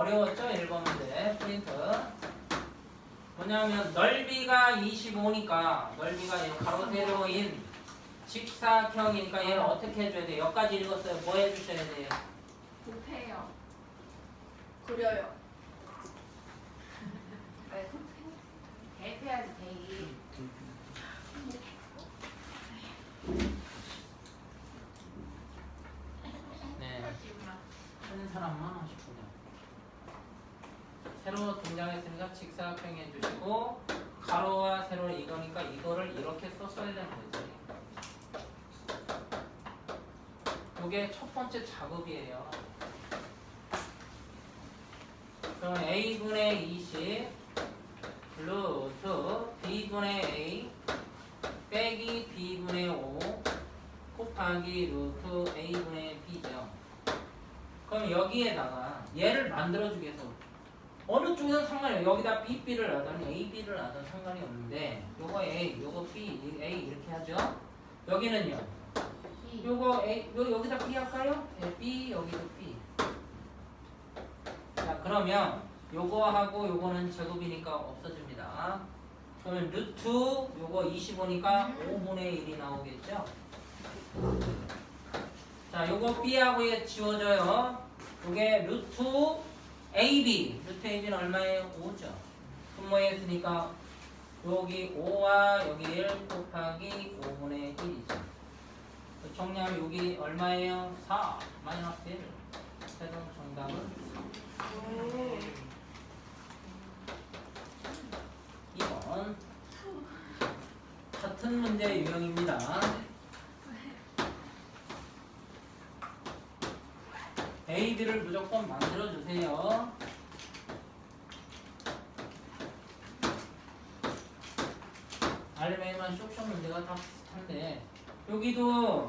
어려웠죠? 1번 문제 프린트 뭐냐면 넓이가 25니까 넓이가 얘 가로 세로인 직사각형이니까 얘를 어떻게 해줘야 돼? 여기까지 읽었어요. 뭐 해주셔야 돼요? 곱해요. 그려요. 대패야지 대이. 네. 하는 사람만. 새로 등장했으니까 직사각형 해 주시고 가로와 세로 이거니까 이거를 이렇게 썼어야 되는 거지. 이게 첫 번째 작업이에요. 그럼 a분의 20 루트 b분의 a 빼기 b분의 5 곱하기 루트 a분의 b죠. 그럼 여기에다가 얘를 만들어주기 위해서 어느 쪽이든 상관이 없어요. 여기다 B, B를 하든 A, B를 하든 상관이 없는데 요거 A, 요거 B, A 이렇게 하죠. 여기는요. 이. 요거 A, 요, 여기다 B 할까요? 네, B, 여기도 B. 자, 그러면 요거하고 요거는 제곱이니까 없어집니다. 그러면 루트 요거 25니까 5분의 1이 나오겠죠? 자, 요거 B하고 얘 지워져요. 요게 루트 AB. 루트 AB는 얼마예요? 5죠. 분모했으니까 여기 5와 여기 1 곱하기 5분의 1이죠. 정리하면 여기 얼마예요? 4 마이너스 1. 최종 정답은 3. 2번. 같은 문제 유형입니다. AB를 무조건 만들어 주세요. 알맹이만 쇽쇽 문제가 다 비슷한데 여기도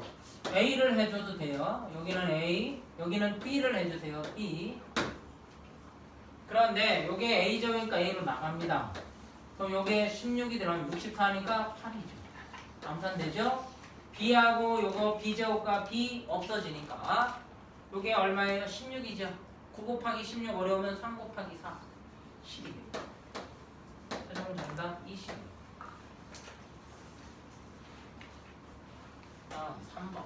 A를 해줘도 돼요. 여기는 A, 여기는 B를 해주세요. B. 그런데 여기에 A점이니까 A로 나갑니다. 그럼 여기에 16이 들어가면 64니까 8이죠. 암산되죠? B하고 요거 B제곱과 B 없어지니까 요게 얼마예요? 16이죠. 9 곱하기 16 어려우면 3 곱하기 4 12입니다. 최종 정답 20. 아, 3번.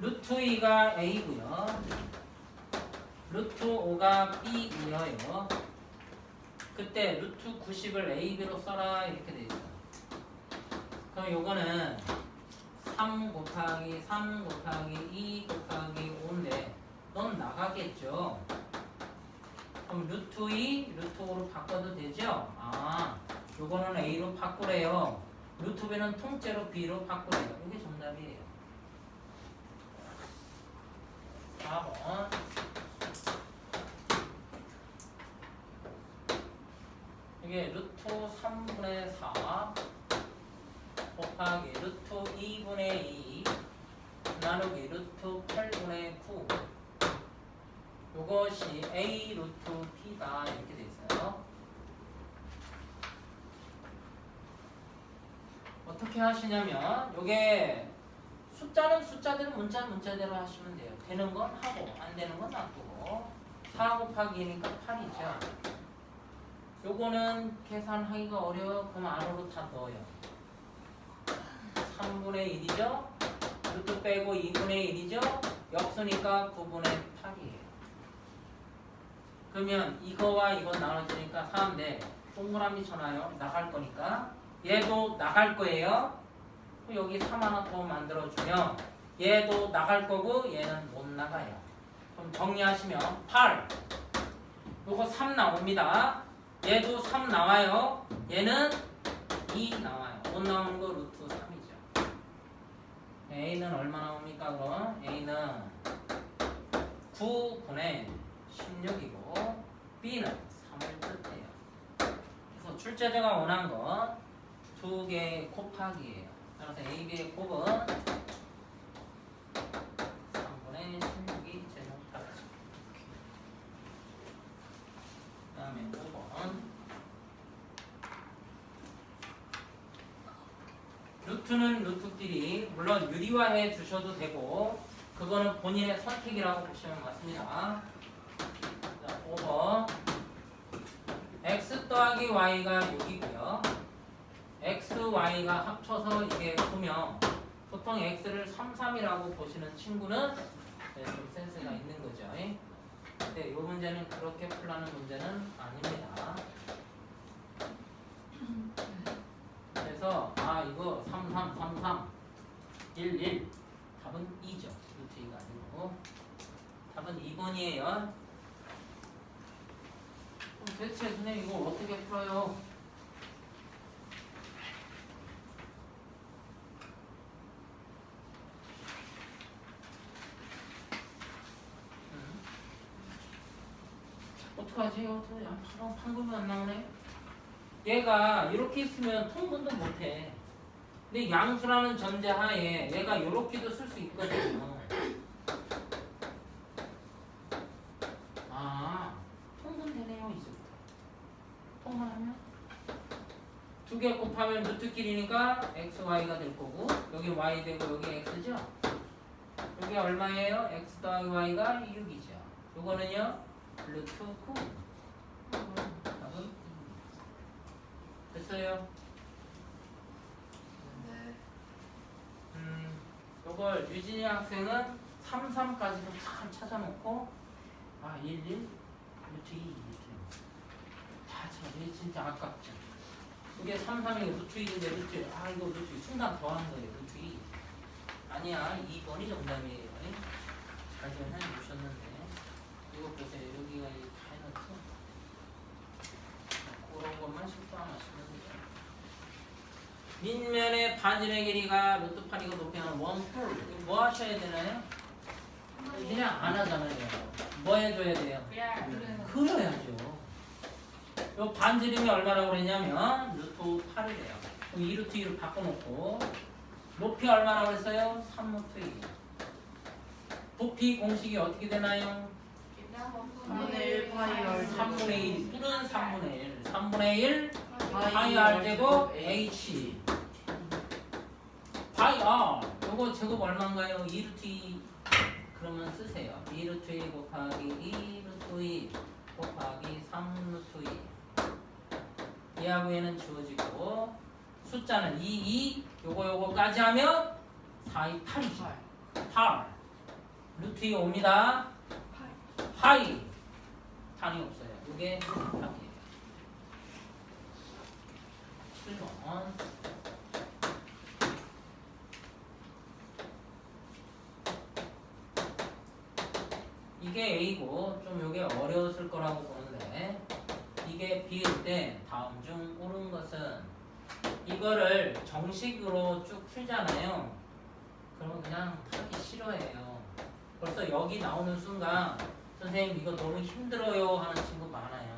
루트 2가 A고요. 루트 5가 B이어요. 그때 루트 90을 AB로 써라 이렇게 돼 있어요. 그럼 요거는 3 곱하기 3 곱하기 2 곱하기 5인데 넌 나가겠죠. 그럼 루트 2 루트 5로 바꿔도 되죠? 아, 요거는 A로 바꾸래요. 루트 B는 통째로 B로 바꾸래요. 이게 정답이에요. 4번. 이게 루트 3분의 4 곱하기 루트 2분의 2 나누기 루트 8분의 9 요것이 A 루트 T다 이렇게 돼 있어요. 어떻게 하시냐면 요게 숫자는 숫자대로 문자는 문자대로 하시면 돼요. 되는 건 하고 안 되는 건 놔두고 4 곱하기 2니까 8이죠. 요거는 계산하기가 어려워요. 그럼 안으로 다 넣어요. 3분의 1이죠. 루트 빼고 2분의 1이죠. 역수니까 9분의 8이에요. 그러면 이거와 이거 나눠지니까 4인데 동그라미 쳐놔요. 나갈 거니까. 얘도 나갈 거예요. 여기 3 하나 더 만들어주면 얘도 나갈 거고 얘는 못 나가요. 그럼 정리하시면 8. 요거 3 나옵니다. 얘도 3 나와요. 얘는 2 나와요. 못 나오는 거 루트 3이죠. A는 얼마 나옵니까 그럼? A는 9분의 16이고 B는 3을 뜻해요. 그래서 출제자가 원한 건 두 개 곱하기예요. 따라서 A, B의 곱은 3분의 16이 제곱하죠. 그 다음에 5번 루트는 루트끼리 물론 유리화해 주셔도 되고 그거는 본인의 선택이라고 보시면 맞습니다. 자, 오버 x 더하기 y가 6이고요. x, y가 합쳐서 이게 9명 보통 x를 3, 3이라고 보시는 친구는 네, 좀 센스가 있는 거죠. 근데 이 문제는 그렇게 풀라는 문제는 아닙니다. 그래서 아 이거 3, 3, 3, 3, 1, 1 답은 2죠. 루트 2가 아니고 답은 2번이에요. 그럼 대체 선생님 이거 어떻게 풀어요? 음. 어떡하지? 어떡하지? 아, 바로 방금이 안 나오네. 얘가 이렇게 있으면 통분도 못해. 근데 양수라는 전제 하에 얘가 이렇게도 쓸 수 있거든요. 아, 통분되네요 이제부터. 통분하면 두 개 곱하면 루트끼리니까 x, y가 될 거고 여기 y 되고 여기 x죠. 여기 얼마예요? x 더하기 y가 6이죠. 요거는요 루트 9. 답은 됐어요. 네. 음, 요걸 유진이 학생은 3, 3까지도 참 찾아놓고 아, 1, 1, 루트 2 이렇게 다 찾아. 진짜 아깝죠. 이게 3, 3이 루트 2인데 루트 아 이거 루트 2 순간 더한 거예요. 루트 2 아니야 2번이 정답이에요. 잘좀 해놓으셨는데 이거 보세요. 여기가 이 파이너트 그런 것만 실수 안 하시면 돼요. 밑면의 반지의 길이가 루트 8이고 높이는 원풀 뭐 하셔야 되나요? 그냥 안 하잖아요. 뭐 해줘야 돼요? 그려야죠. 요 반지름이 얼마라고 그랬냐면 루트 8이래요. 그럼 2 루트 2를 바꿔놓고 높이 얼마라고 그랬어요? 3 루트 2. 부피 공식이 어떻게 되나요? 삼분의 일 파이 R 3분의 1. 뿔은 3분의 1. 3분의 1 파이 R 제곱 H. 파이 R. 요거 제곱 얼마인가요? 2 루트 2. 그러면 쓰세요. 2 루트 2 곱하기 2 루트 2 곱하기 3 루트 2. 얘하고 얘는 지워지고 숫자는 2, 2 요거 요거까지 하면 4, 2, 8이죠. 8. 루트 2 옵니다. 파이. 단이 없어요. 이게 답이에요. 7번. 이게 A고 좀 이게 어려웠을 거라고 보는데 이게 B일 때 다음 중 옳은 것은 이거를 정식으로 쭉 풀잖아요. 그러면 그냥 하기 싫어해요. 벌써 여기 나오는 순간 선생님 이거 너무 힘들어요 하는 친구 많아요.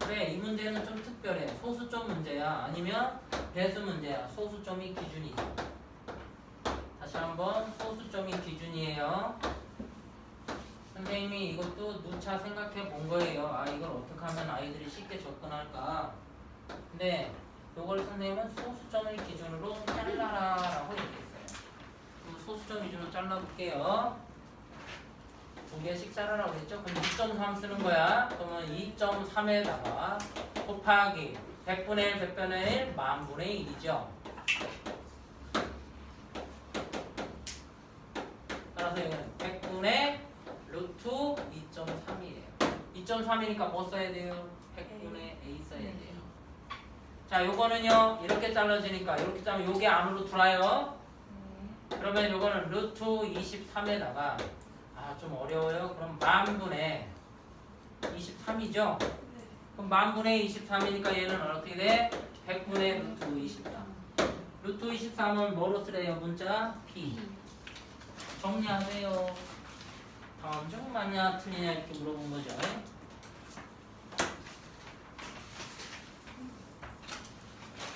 그래 이 문제는 좀 특별해. 소수점 문제야 아니면 배수 문제야. 소수점이 기준이죠. 다시 한번 소수점이 기준이에요. 선생님이 이것도 누차 생각해 본 거예요. 아 이걸 어떻게 하면 아이들이 쉽게 접근할까. 근데 이걸 선생님은 소수점을 기준으로 잘라라라고 얘기했어요. 소수점 기준으로 잘라볼게요. 두 개씩 자르라고 했죠? 그럼 2.3 쓰는 거야. 그러면 2.3에다가 곱하기 100분의 1, 100분의 1, 만분의 1이죠. 따라서 이거는 100분의 루트 2.3이에요. 2.3이니까 뭐 써야 돼요? 100분의 A 써야 돼요. 자, 요거는요. 이렇게 잘라지니까 이렇게 자르면 요게 안으로 들어와요. 그러면 요거는 루트 23에다가 아 좀 어려워요. 그럼 만분의 23이죠. 그럼 만분의 23이니까 얘는 어떻게 돼? 100분의 루트 23. 루트 23은 뭐로 쓰래요? 문자 P. 정리하세요. 다음 중 맞냐 틀리냐 이렇게 물어본 거죠.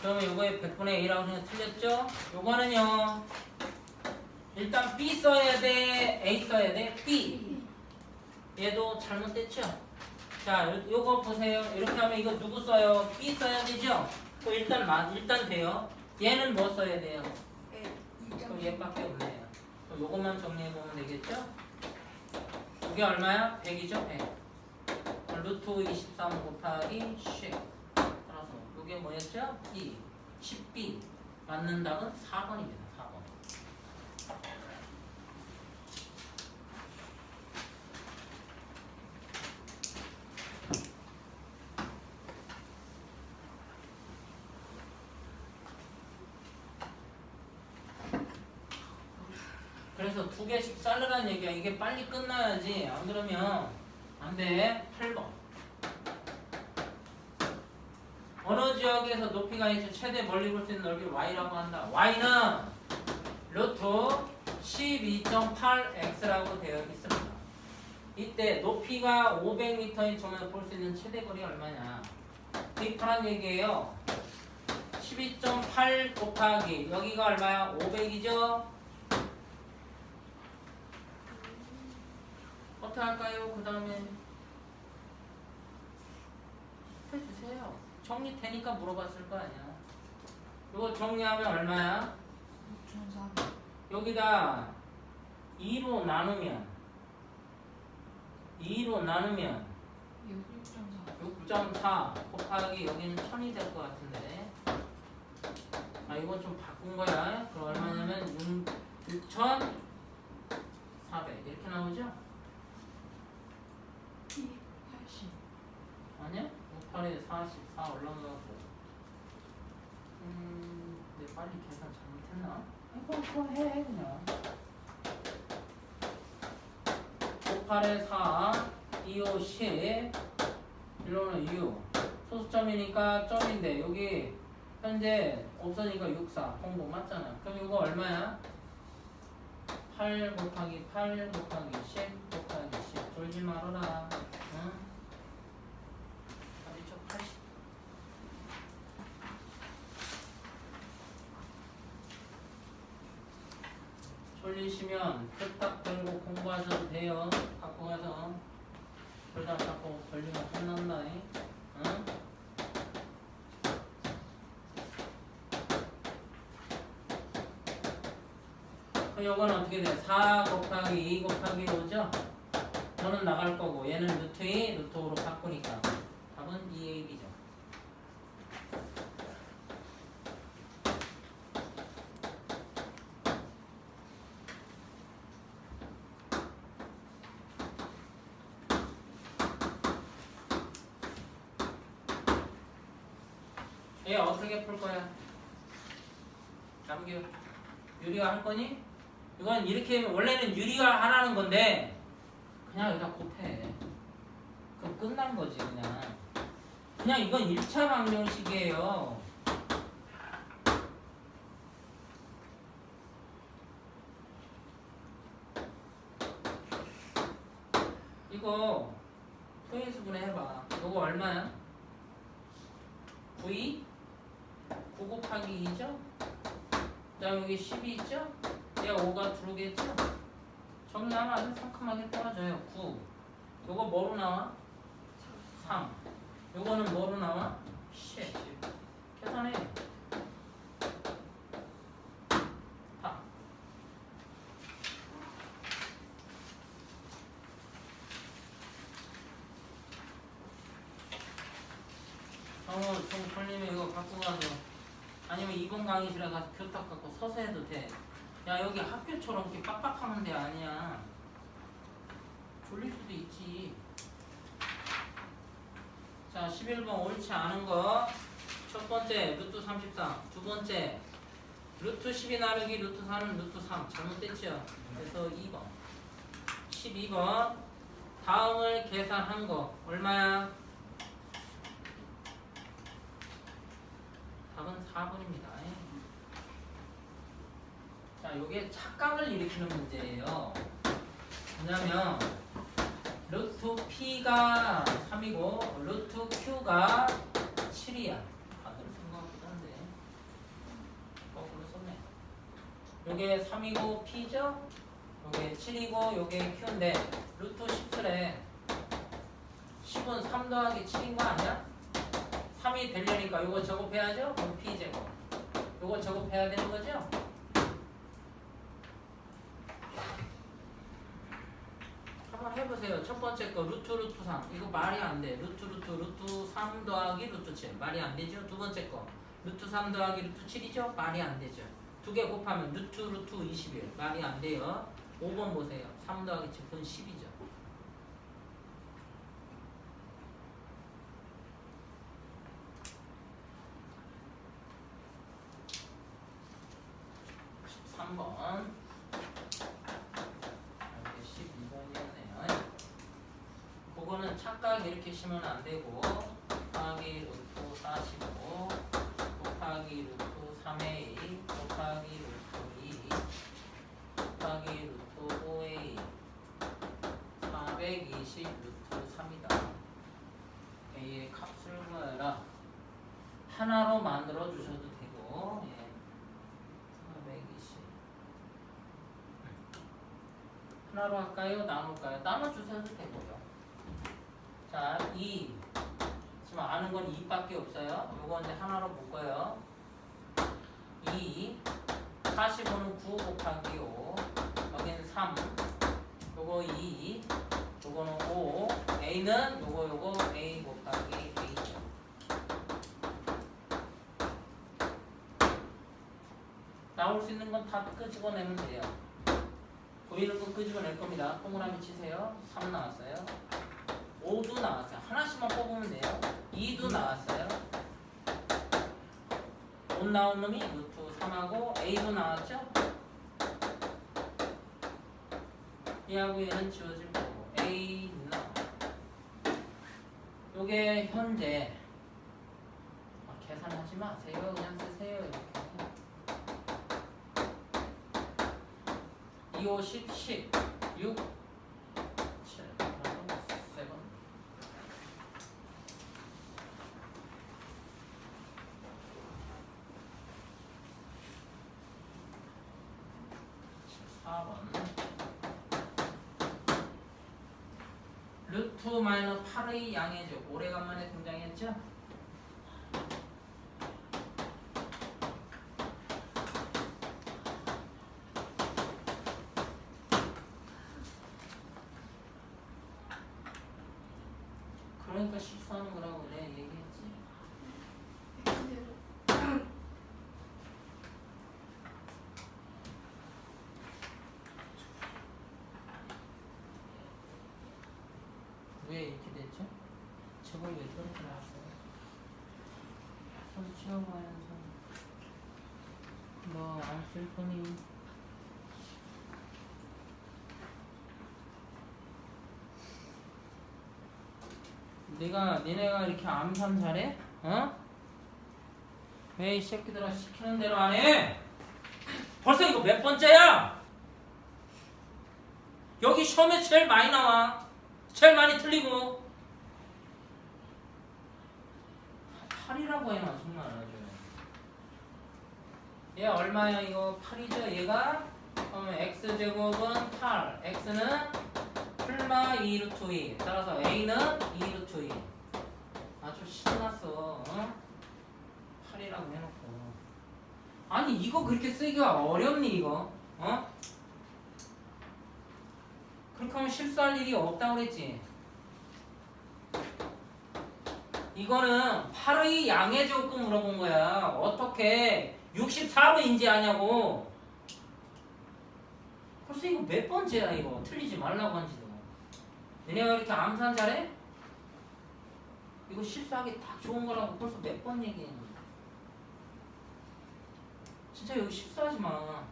그러면 요거에 100분의 A라고 생각 틀렸죠? 요거는요. 일단 B 써야 돼, A 써야 돼, B. 얘도 잘못됐죠? 자, 요- 요거 보세요. 이렇게 하면 이거 누구 써요? B 써야 되죠? 그 일단 마, 일단 돼요. 얘는 뭐 써야 돼요? 그럼 얘밖에 없네요. 그럼 요것만 정리해 보면 되겠죠? 이게 얼마야? 100이죠? 100. 루트 23 곱하기 10. 따라서 이게 뭐였죠? 2. 10b. 맞는 답은 4번입니다. 4번. 그래서 두 개씩 자르라는 얘기야. 이게 빨리 끝나야지. 안 그러면 안 돼. 8번. 어느 지역에서 높이가 있어 최대 멀리 볼 수 있는 넓이를 y라고 한다. y는 루트 12.8x라고 되어 있습니다. 이때 높이가 500m인 점에서 볼 수 있는 최대 거리 얼마냐? 대입하란 얘기예요. 12.8 곱하기 여기가 얼마야? 500이죠? 어떻게 할까요? 그 다음에 해주세요. 정리되니까 물어봤을 거 아니야. 이거 정리하면 얼마야? 여기다 2로 나누면 2로 나누면 6.4 곱하기 여기는 1000이 될 것 같은데 아 이건 좀 바꾼 거야 그럼 얼마냐면 6,400 이렇게 나오죠? 아니야? 58에 44 올라가고 음... 내 빨리 계산 잘못했나? 그거 해 그냥 58에 4 2, 5, 10 1로는 6 소수점이니까 점인데 여기 현재 없으니까 6, 4 공부 맞잖아. 그럼 이거 얼마야? 8 곱하기 8 곱하기 10 곱하기 10 졸지 말아라 응? 답이 저 80. 졸리시면 뚝딱 들고 공부하셔도 돼요. 갖고 가서 졸다 자꾸 걸리면 혼난다. 응? 그럼 요건 어떻게 돼? 4 곱하기 2 곱하기 5죠? 저는 나갈 거고 얘는 루트 2, 루트 5로 바꾸니까 답은 2AB죠. 얘 어떻게 풀 거야? 남규 유리가 할 거니? 이건 이렇게 원래는 유리가 하라는 건데 그냥 여기다 곱해. 그럼 끝난 거지 그냥. 그냥 이건 1차 방정식이에요. 이거 소인수분해 해봐. 이거 얼마야? 9이 9 곱하기 2죠? 그 다음 여기 10이 있죠? 얘 5가 들어오겠죠? 정리하면 아주 상큼하게 떨어져요. 9. 요거 뭐로 나와? 3. 요거는 뭐로 나와? 10. 계산해. 다. 정우, 좀 걸리면 이거 갖고 가서 아니면 이번 강의실에 가서 교탁 갖고 서서 해도 돼. 야 여기 학교처럼 이렇게 빡빡하는 데 아니야. 졸릴 수도 있지. 자 11번 옳지 않은 거. 첫 번째 루트 33. 두 번째 루트 12 나누기 루트 4는 루트 3. 잘못됐죠? 그래서 2번. 12번. 다음을 계산한 거 얼마야? 답은 4번입니다. 자, 요게 착각을 일으키는 문제예요. 뭐냐면 루트 P가 3이고 루트 Q가 7이야. 다들 생각보다 한데 거꾸로 썼네. 요게 3이고 P죠? 요게 7이고 요게 Q인데 루트 10래 10은 3 더하기 7인 거 아니야? 3이 되려니까 요거 제곱해야죠? 그럼 p 제곱. 요거 제곱해야 되는 거죠? 한번 해 보세요. 첫 번째 거 루트 루트 3 이거 말이 안 돼. 루트 루트 루트 3 더하기 루트 7 말이 안 되죠? 두 번째 거 루트 3 더하기 루트 7이죠? 말이 안 되죠. 두 개 곱하면 루트 루트 21 말이 안 돼요. 5번 보세요. 3 더하기 7은 10이죠. 삼번 이렇게 12번이었네요. 그거는 착각 이렇게 쉬면 안 되고 곱하기 루트 45 곱하기 루트 3a 곱하기 루트 2 곱하기 루트 5a 420 루트 3이다. a의 값을 구해라. 하나로 만들어 주셔도 되고 예. 420 하나로 할까요? 나눌까요? 나눠주셔도 되고요. 자, 2. 지금 아는 건 2밖에 없어요. 요거 이제 하나로 묶어요. 2. 45는 9 곱하기 5. 여기는 3. 요거 2. 요거는 5. A는 요거 요거 A 곱하기 A죠. 나올 수 있는 건 다 끄집어내면 돼요. 보이는 거 끄집어낼 겁니다. 동그라미 치세요. 3 나왔어요. 5도 나왔어요. 하나씩만 뽑으면 돼요. 2도 나왔어요. 5 나온 놈이 루트 3하고 A도 나왔죠? 얘하고 얘는 지워질 거고 A 나 요게 현재 아, 계산하지 마세요. 그냥 쓰세요. 이렇게. 2, 5, 10, 10, 6, 7, 7. 번 루트 마이너 8의 양해죠. 오래간만에 등장했죠? 그러니까 실수하는 거라고 내가 얘기했지. 왜 이렇게 됐죠? 저걸 왜 떨어져 나왔어요? 손 치워봐야죠. 너안쓸 거니? 내가 니네가 이렇게 암산 잘해? 어? 왜 이 새끼들아 시키는 대로 안 해? 벌써 이거 몇 번째야? 여기 시험에 제일 많이 나와. 제일 많이 틀리고. 8이라고 해놔 정말 아주. 얘 얼마야 이거 8이죠 얘가? 그러면 x제곱은 8 x는 풀마 2 루트 2 따라서 a는 2 루트 2 아주 신났어 어? 8이라고 해놓고 아니 이거 그렇게 쓰기가 어렵니 이거 어? 하면 실수할 일이 없다고 그랬지. 이거는 8의 양의 조건 물어본 거야. 어떻게 64로 인지하냐고. 벌써 이거 몇 번째야 이거? 틀리지 말라고 한지도. 너네가 이렇게 암산 잘해? 이거 실수하기 딱 좋은 거라고 벌써 몇 번 얘기했는데. 진짜 여기 실수하지 마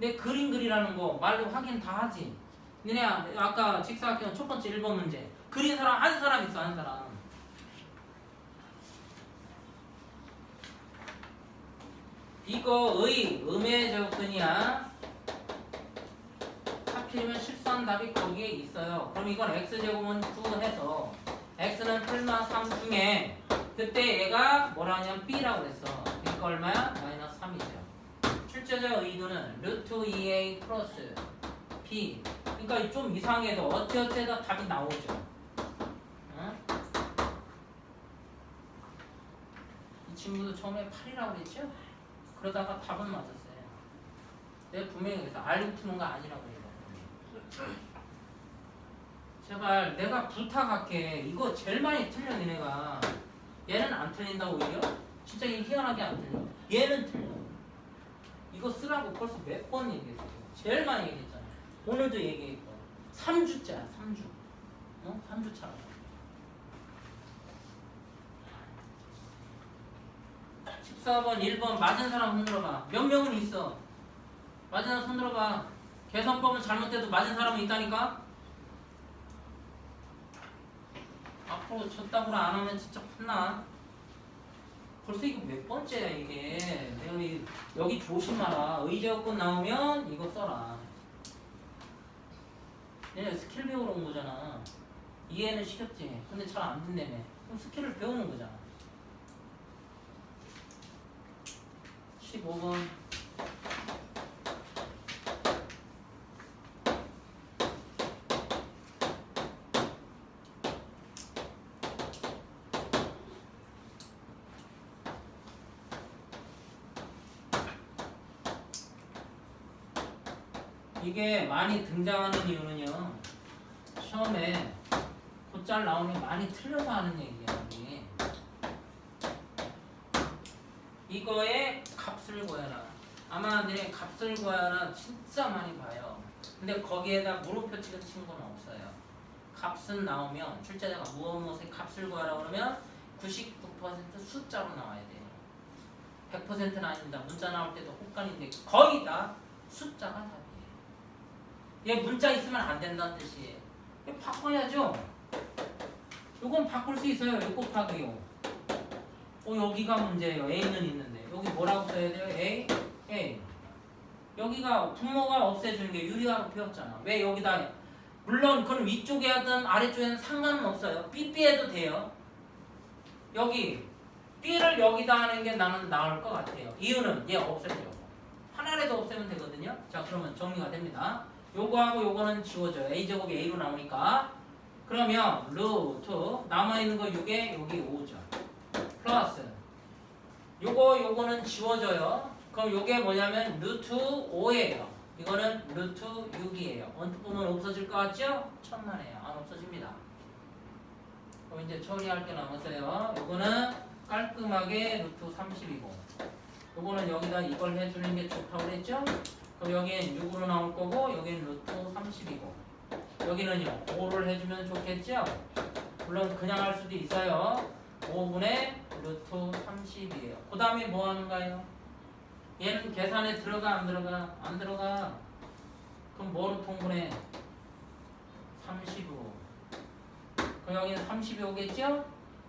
내 그림 그리라는 거 말로 확인 다 하지 너네 아까 직사각형 첫 번째 1번 문제 그린 사람 한 사람 있어 한 사람 이거의 음의 조건이야 하필이면 실수한 답이 거기에 있어요. 그럼 이건 x제곱은 9 해서 x는 풀마 3 중에 그때 얘가 뭐라 하냐면 b라고 그랬어. 그러니까 얼마야? 마이너스 3이죠. 출제자 의도는 루트 2a 플러스 b 그러니까 좀 이상해도 어찌어찌다 답이 나오죠. 응? 친구도 처음에 8이라고 그랬죠? 그러다가 답은 맞았어요. 내가 분명히 그래서 알고 푸는 거 아니라고 해요. 제발 내가 부탁할게. 이거 제일 많이 틀려 니네가. 얘는 안 틀린다고 오히려? 진짜 이 희한하게 안 틀려. 얘는 틀려. 이거 쓰라고 벌써 몇 번 얘기했어요. 제일 많이 얘기했잖아. 오늘도 얘기했고. 3주짜야 3주. 어? 3주 차라. 14번, 1번 맞은 사람 손 들어봐. 몇 명은 있어. 맞은 사람 손 들어봐. 계산법은 잘못돼도 맞은 사람은 있다니까? 앞으로 쳤다고 안 하면 진짜 혼나. 벌써 이거 몇 번째야 이게. 내가 이- 여기 조심하라. 의제어권 나오면 이거 써라. 얘네 스킬 배우러 온 거잖아. 이해는 시켰지. 근데 잘 안 된다며. 그럼 스킬을 배우는 거잖아. 15번. 이게 많이 등장하는 이유는요. 처음에 곧잘 나오면 많이 틀려서 하는 얘기야. 이게. 이거의 값을 구해라. 아마 내 값을 구해라 진짜 많이 봐요. 근데 거기에다 물음표 찍은 친구는 없어요. 값은 나오면 출제자가 무엇 무엇의 값을 구하라 그러면 99% 숫자로 나와야 돼요. 100%는 아닙니다. 문자 나올 때도 혹간인데 거의 다 숫자가 답이에요. 얘 문자 있으면 안 된다는 뜻이에요. 바꿔야죠. 요건 바꿀 수 있어요. 요 곱하기요. 어 여기가 문제예요. A는 있는데 여기 뭐라고 써야 돼요? A, A. 여기가 분모가 없애주는 게 유리화로 배웠잖아. 왜 여기다? 물론 그건 위쪽에 하든 아래쪽에는 상관은 없어요. 삐삐 해도 돼요. 여기 B를 여기다 하는 게 나는 나을 것 같아요. 이유는 얘 없애려고. 하나라도 없애면 되거든요. 자 그러면 정리가 됩니다. 요거하고 요거는 지워져요. A 제곱이 A로 나오니까 그러면 루트 남아있는 거 6에 여기 5죠. 플러스 요거 요거는 지워져요. 그럼 요게 뭐냐면 루트 5예요. 이거는 루트 6이에요. 언뜻 보면 없어질 것 같죠? 천만에요. 안 없어집니다. 그럼 이제 처리할 게 남았어요. 요거는 깔끔하게 루트 30이고 요거는 여기다 이걸 해주는 게 좋다고 그랬죠? 그럼 여기는 6으로 나올 거고 여기는 루트 30이고 여기는요 5를 해주면 좋겠죠? 물론 그냥 할 수도 있어요 5분의 루트 30이에요 그 다음에 뭐 하는가요? 얘는 계산에 들어가 안 들어가? 안 들어가 그럼 뭐로 통분해? 30으로 그럼 여기는 30이 오겠죠?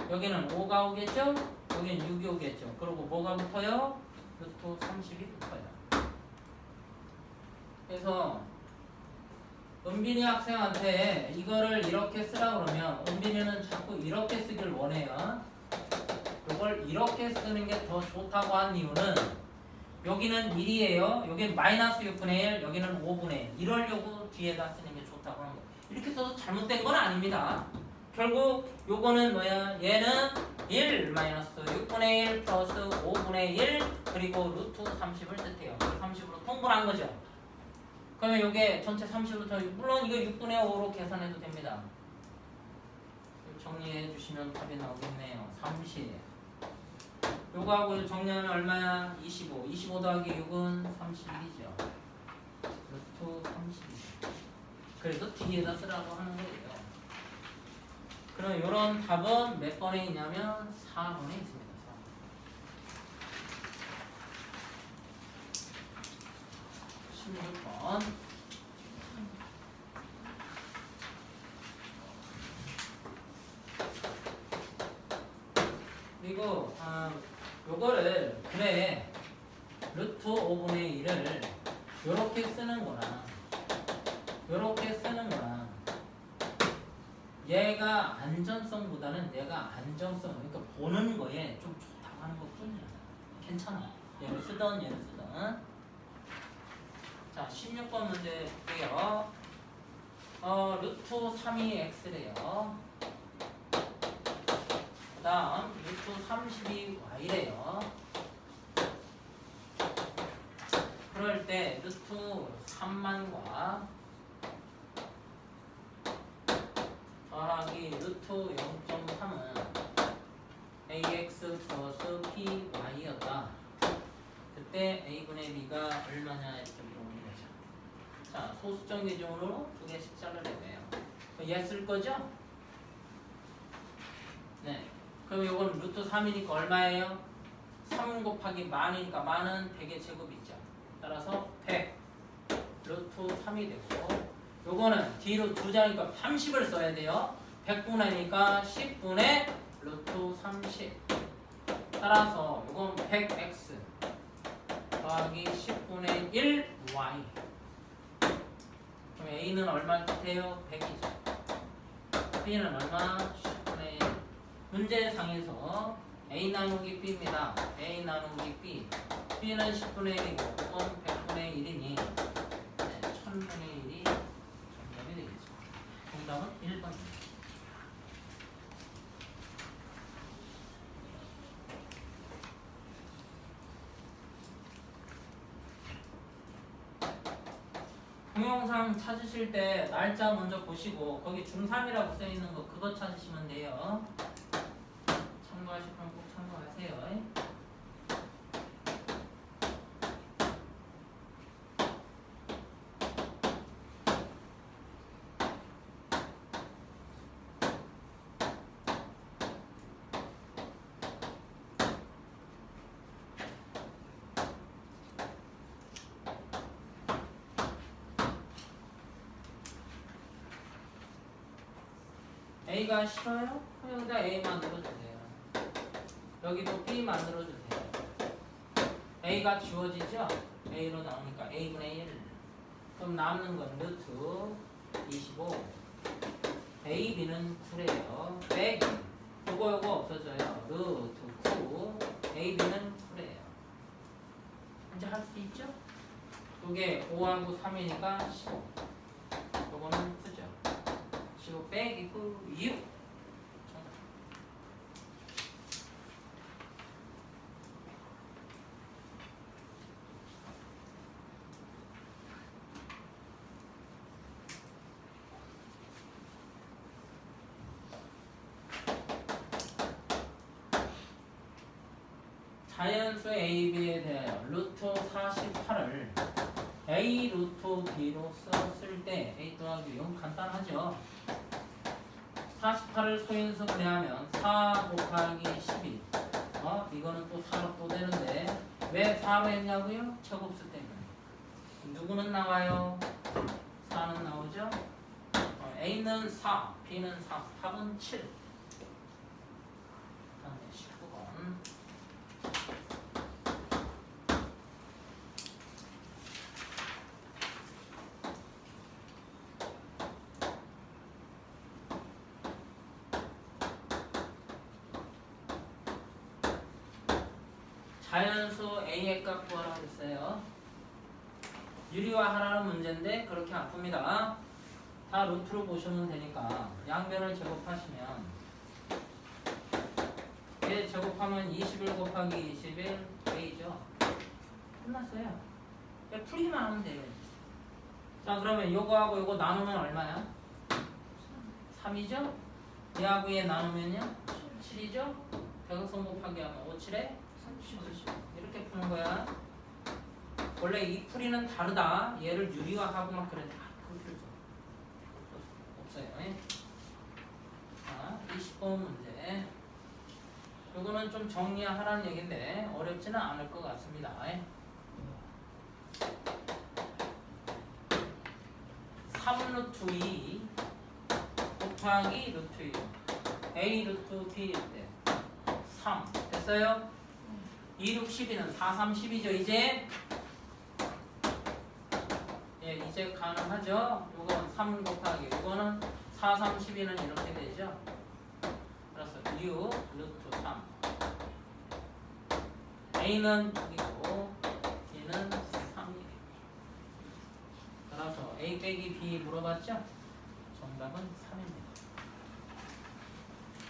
여기는 5가 오겠죠? 여기는 6이 오겠죠 그리고 뭐가 붙어요? 루트 30이 붙어요 그래서 은빈이 학생한테 이거를 이렇게 쓰라 그러면 은빈이는 자꾸 이렇게 쓰길 원해요. 이걸 이렇게 쓰는 게 더 좋다고 한 이유는 여기는 1이에요. 여기는 마이너스 6분의 1, 여기는 5분의 1. 이러려고 뒤에다 쓰는 게 좋다고 하는 거예요. 이렇게 써도 잘못된 건 아닙니다. 결국 요거는 뭐야? 얘는 1 마이너스 6분의 1 플러스 5분의 1 그리고 루트 30을 뜻해요. 30으로 통분한 거죠. 그러면 이게 전체 30부터 물론 이거 6분의 5로 계산해도 됩니다. 정리해 주시면 답이 나오겠네요. 30. 요거하고 정리하면 얼마야? 25. 25 더하기 6은 31이죠. 루트 32. 그래서 뒤에다 쓰라고 하는 거예요. 그럼 이런 답은 몇 번에 있냐면 4번에 있습니다. 16번. 그리고 아, 요거를 그래 루트 5분의 1을 요렇게 쓰는 거나 요렇게 쓰는 거나 얘가 안전성보다는 얘가 안정성 그러니까 보는 거에 좀 좋다고 하는 것 뿐이야. 괜찮아. 얘를 쓰던 얘를 쓰던 자, 16번 문제 볼게요. 어, 루트 3이 x래요. 그 다음 루트 30이 y래요. 그럴 때 루트 3만과 더하기 루트 0.3은 ax 플러스 py였다. 그때 a분의 b가 얼마냐 이렇게. 자, 소수점 기준으로 두 개씩 잘라내네요. 얘 쓸 거죠? 네. 그럼 이건 루트 3이니까 얼마예요? 3 곱하기 만이니까 만은 100의 제곱이죠. 따라서 100 루트 3이 되고 요거는 뒤로 두 자니까 30을 써야 돼요. 100분의니까 10분의 루트 30 따라서 요건 100x 더하기 10분의 1y 그럼 a는 얼마 같아요? 100이죠. b는 얼마? 10분의 1 문제상에서 a 나누기 b입니다. a 나누기 b b는 10분의 1이고 이건 100분의 1이니 네, 1000분의 1이 정답이 되겠죠. 정답은 1번입니다. 동영상 찾으실 때 날짜 먼저 보시고 거기 중3이라고 써 있는 거 그거 찾으시면 돼요. 참고하실 건꼭 참고하세요. A가 싫어요? 그럼 여기다 A 만들어주세요. 여기도 B 만들어주세요. A가 지워지죠? A로 나오니까 A분의 1. 그럼 남는 건 루트 25. A, B는 9래요. 100. 요거 요거 없어져요. 루트 9. A, B는 9래요. 이제 할 수 있죠? 요게 5하고 3이니까 15. 요거는 쓰죠. 15 빼기고 6 자연수 AB에 대하여 루트 48을 A 루트 B로 썼을 때 A 더하기 0 간단하죠 48을 소인수 분해 하면 4 곱하기 12 어? 이거는 또 4로 또 되는데 왜 4로 했냐고요? 제곱수 때문에 누구는 나와요? 4는 나오죠? 어, A는 4, B는 4, 답은 7 다음에 19번 자연수 A의 값 구하라고 했어요. 유리화하라는 문제인데 그렇게 안 풉니다. 다 루트로 보시면 되니까 양변을 제곱하시면 얘 제곱하면 21 곱하기 21 A죠. 끝났어요. 그냥 풀기만 하면 돼요. 자 그러면 요거하고 요거 나누면 얼마야? 3이죠? 얘하고 얘 나누면요? 7이죠? 대각선 곱하기 하면 5, 7에 30 이렇게 푸는 거야. 원래 이 풀이는 다르다. 얘를 유리화하고 막 그래. 아, 필요 없어. 없어요. 예? 자, 20번 문제. 요거는 좀 정리하라는 얘긴데 어렵지는 않을 것 같습니다. 예? 3루트 2 곱하기 루트 1 A 루트 B일 때3 됐어요? 2, 6, 12는 4, 3, 10이죠 이제? 예 이제 가능하죠? 요건 3 곱하기 요거는 4, 3, 12는 이렇게 되죠? 그래서 6 루트 3 A는 6이고 B는 3이에요. 따라서 A 빼기 B 물어봤죠? 정답은 3입니다.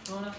주원아